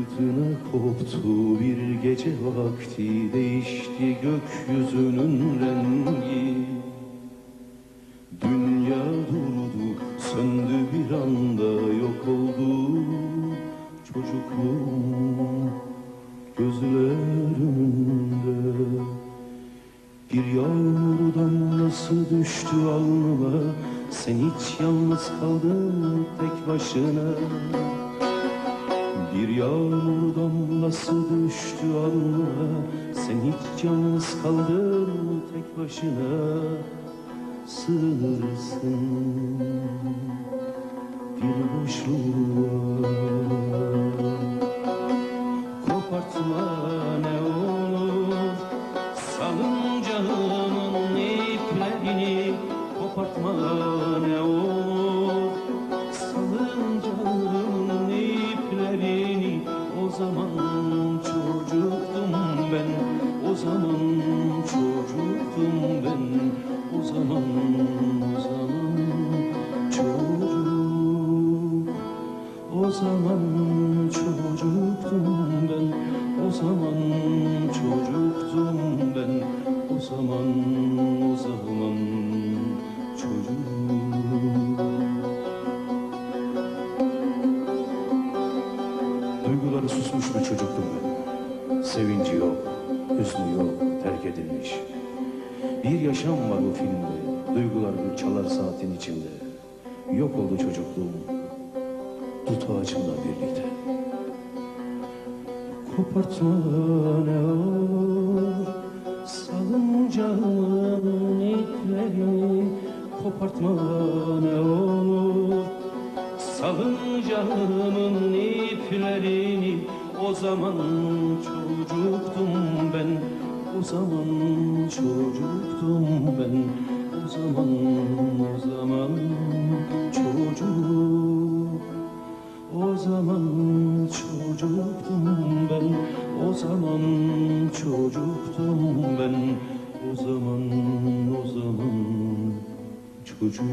Fırtına koptu bir gece vakti değişti gökyüzünün rengi. Dünya durdu söndü bir anda yok oldu çocukluğum gözlerinde. Bir yağmur damlası düştü alnıma sen hiç yalnız kaldın tek başına bir yağmur damlası düştü alnına. Sen hiç yalnız kaldın tek başına? Sığınırsın. Bir boşluğa ben O zaman çocuktum ben O zaman o zaman çocuk O zaman çocuktum ben O zaman çocuktum ben O zaman o zaman çocuk Duyguları susmuş bir çocuktum ben. Sevinci yok, hüznü yok, terk edilmiş. Bir yaşam var o filmde, duygular bir çalar saatin içinde. Yok oldu çocukluğum, tut ağacımla birlikte. Kopartma ne olur, salıncağın iplerini. Kopartma ne olur, Salıncağımın iplerini o zaman çocuktum ben. O zaman çocuktum ben. O zaman o zaman çocuk. O zaman çocuktum ben. O zaman çocuktum ben. O zaman o zaman çocuk